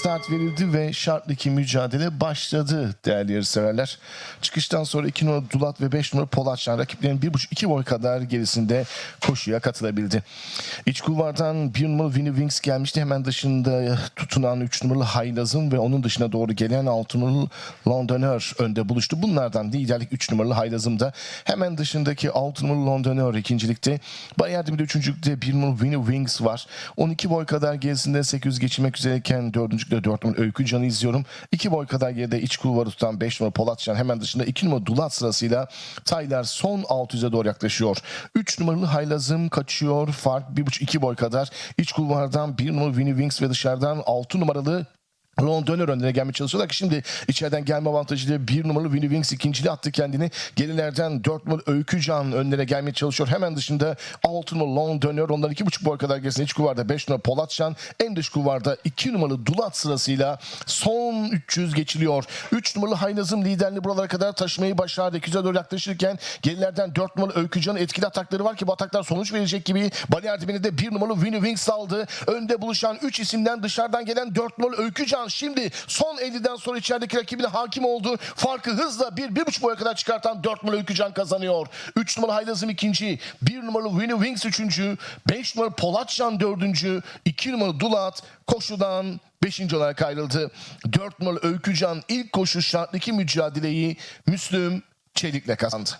start verildi ve şartlı iki mücadele başladı değerli yarışseverler. Çıkıştan sonra 2 numara Dulat ve 5 numara Polatşan rakiplerin 1,5-2 boy kadar gerisinde koşuya katılabildi. İç kulvardan 1 numaralı Winnie Wings gelmişti. Hemen dışında tutunan 3 numaralı Haylaz'ın ve onun dışına doğru gelen 6 numaralı Londoner önde buluştu. Bunlardan liderlik 3 numaralı Haylaz'ım da hemen dışındaki 6 numaralı Londoner ikincilikte. Bayer'de bir de üçüncülükte 1 numaralı Winnie Wings var. 12 boy kadar gerisinde 800 geçmek üzereyken dördüncülükte 4 numaralı Öykü Can'ı izliyorum. 2 boy kadar geride iç kulvarı tutan 5 numaralı Polatcan hemen dışında 2 numaralı Dulat sırasıyla Taylar son 600'e doğru yaklaşıyor. 3 numaralı Haylaz'ım kaçıyor. Fark 1,5-2 boy kadar. İç kulvardan 1 numaralı Winnie Wings ve dışarıdan 6 numaralı Londoner önüne gelmeye çalışıyorlar ki şimdi içeriden gelme avantajıyla bir numaralı Winnie Wings ikinciliği attı kendini. Gerilerden 4 numaralı Öykü Can önlere gelmeye çalışıyor. Hemen dışında 6 numaralı Londoner ondan 2,5 boy kadar gerisinde iç kulvarda 5 numaralı Polatcan en dış kulvarda 2 numaralı Dulat sırasıyla son 300 geçiliyor. 3 numaralı Haynaz'ın liderliği buralara kadar taşımayı başardı. 200'e doğru yaklaşırken gerilerden 4 numaralı Öykü Can'ın etkili atakları var ki bu ataklar sonuç verecek gibi. Bariyer dibine de 1 numaralı Winnie Wings aldı. Önde buluşan 3 isimden dışarıdan gelen 4 numaralı Öykü Can şimdi son 50'den sonra içerideki rakibine hakim oldu. Farkı hızla 1-1,5 boya kadar çıkartan 4 numaralı Öykü Can kazanıyor. 3 numaralı Haylaz'ım ikinci, 1 numaralı Winnie Wings üçüncü, 5 numaralı Polatcan dördüncü, 2 numaralı Dulat koşudan 5. olarak ayrıldı. 4 numaralı Öykü Can ilk koşu şartlı mücadeleyi Müslüm Çelik'le kazandı.